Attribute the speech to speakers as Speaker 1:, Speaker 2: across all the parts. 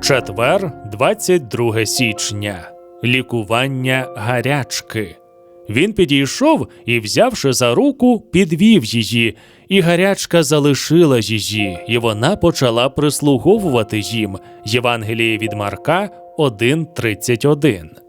Speaker 1: Четвер, 22 січня. Лікування гарячки. Він підійшов і, взявши за руку, підвів її, і гарячка залишила її, і вона почала прислуговувати їм. Євангеліє від Марка 1.31.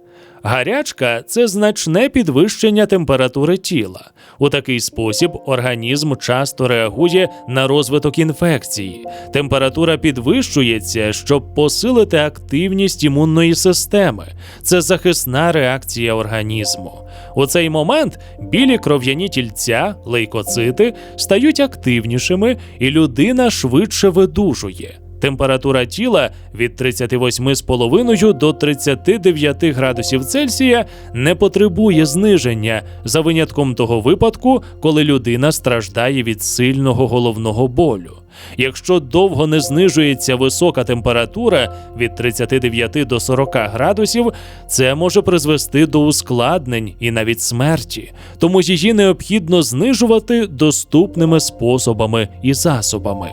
Speaker 1: Гарячка це значне підвищення температури тіла. У такий спосіб організм часто реагує на розвиток інфекції. Температура підвищується, щоб посилити активність імунної системи. Це захисна реакція організму. У цей момент білі кров'яні тільця, лейкоцити стають активнішими, і людина швидше видужує. Температура тіла від 38,5 до 39 градусів Цельсія не потребує зниження за винятком того випадку, коли людина страждає від сильного головного болю. Якщо довго не знижується висока температура від 39 до 40 градусів, це може призвести до ускладнень і навіть смерті, тому її необхідно знижувати доступними способами і засобами.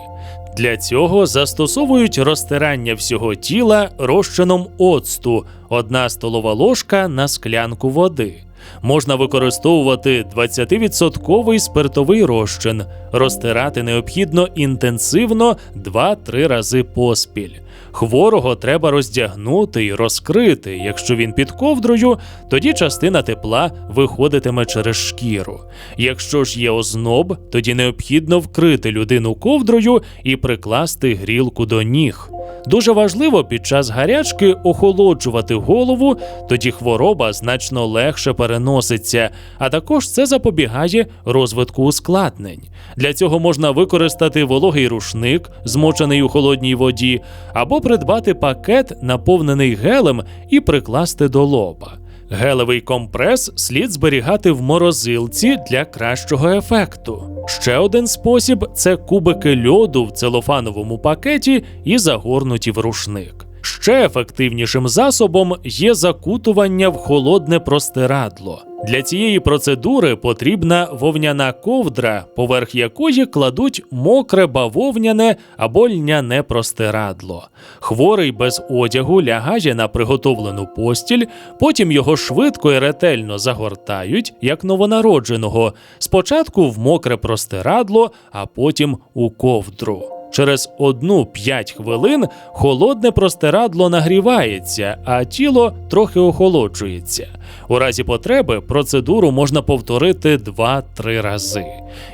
Speaker 1: Для цього застосовують розтирання всього тіла розчином оцту, одна столова ложка на склянку води. Можна використовувати 20% спиртовий розчин. Розтирати необхідно інтенсивно 2-3 рази поспіль. Хворого треба роздягнути і розкрити. Якщо він під ковдрою, тоді частина тепла виходитиме через шкіру. Якщо ж є озноб, тоді необхідно вкрити людину ковдрою і прикласти грілку до ніг. Дуже важливо під час гарячки охолоджувати голову, тоді хвороба значно легше переноситься, а також це запобігає розвитку ускладнень. Для цього можна використати вологий рушник, змочений у холодній воді, або придбати пакет, наповнений гелем, і прикласти до лоба. Гелевий компрес слід зберігати в морозилці для кращого ефекту. Ще один спосіб це кубики льоду в целофановому пакеті і загорнуті в рушник. Ще ефективнішим засобом є закутування в холодне простирадло. Для цієї процедури потрібна вовняна ковдра, поверх якої кладуть мокре бавовняне або льняне простирадло. Хворий без одягу лягає на приготовлену постіль, потім його швидко і ретельно загортають, як новонародженого, спочатку в мокре простирадло, а потім у ковдру. Через одну-п'ять хвилин холодне простирадло нагрівається, а тіло трохи охолоджується. У разі потреби процедуру можна повторити 2-3 рази.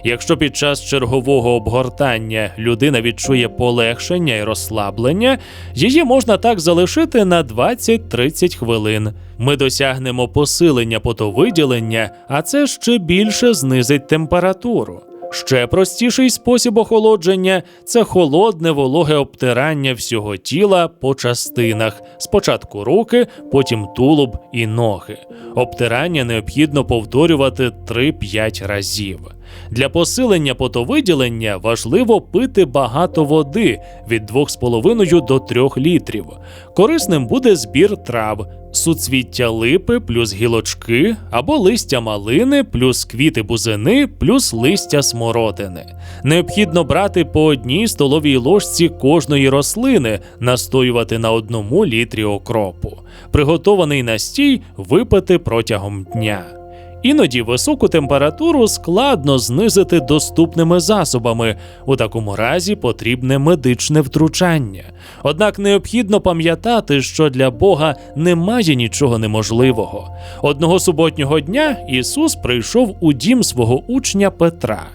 Speaker 1: Якщо під час чергового обгортання людина відчує полегшення і розслаблення, її можна так залишити на 20-30 хвилин. Ми досягнемо посилення потовиділення, а це ще більше знизить температуру. Ще простіший спосіб охолодження це холодне вологе обтирання всього тіла по частинах, спочатку руки, потім тулуб і ноги. Обтирання необхідно повторювати 3-5 разів. Для посилення потовиділення важливо пити багато води від 2,5 до 3 літрів. Корисним буде збір трав, суцвіття липи плюс гілочки або листя малини плюс квіти бузини плюс листя смородини. Необхідно брати по одній столовій ложці кожної рослини, настоювати на одному літрі окропу. Приготований настій випити протягом дня. Іноді високу температуру складно знизити доступними засобами. У такому разі потрібне медичне втручання. Однак необхідно пам'ятати, що для Бога немає нічого неможливого. Одного суботнього дня Ісус прийшов у дім свого учня Петра.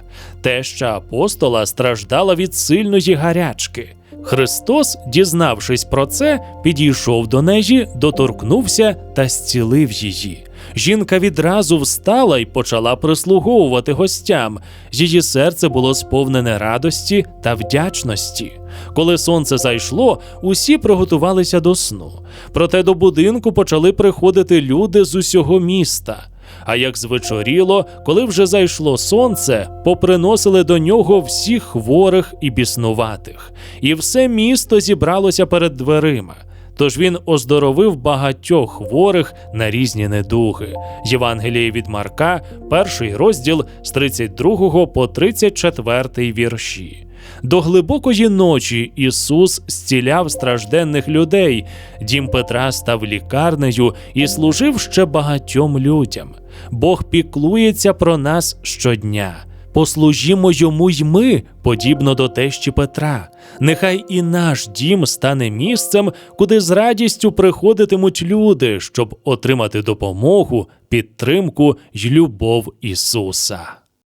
Speaker 1: Теща апостола страждала від сильної гарячки. Христос, дізнавшись про це, підійшов до неї, доторкнувся та зцілив її. Жінка відразу встала і почала прислуговувати гостям. Її серце було сповнене радості та вдячності. Коли сонце зайшло, усі приготувалися до сну. Проте до будинку почали приходити люди з усього міста. А як звечоріло, коли вже зайшло сонце, поприносили до нього всіх хворих і біснуватих, і все місто зібралося перед дверима. Тож він оздоровив багатьох хворих на різні недуги. Євангеліє від Марка, перший розділ з 32 по 34 вірші. До глибокої ночі Ісус зціляв стражденних людей. Дім Петра став лікарнею і служив ще багатьом людям. Бог піклується про нас щодня. Послужімо йому й ми, подібно до тещі Петра. Нехай і наш дім стане місцем, куди з радістю приходитимуть люди, щоб отримати допомогу, підтримку й любов Ісуса.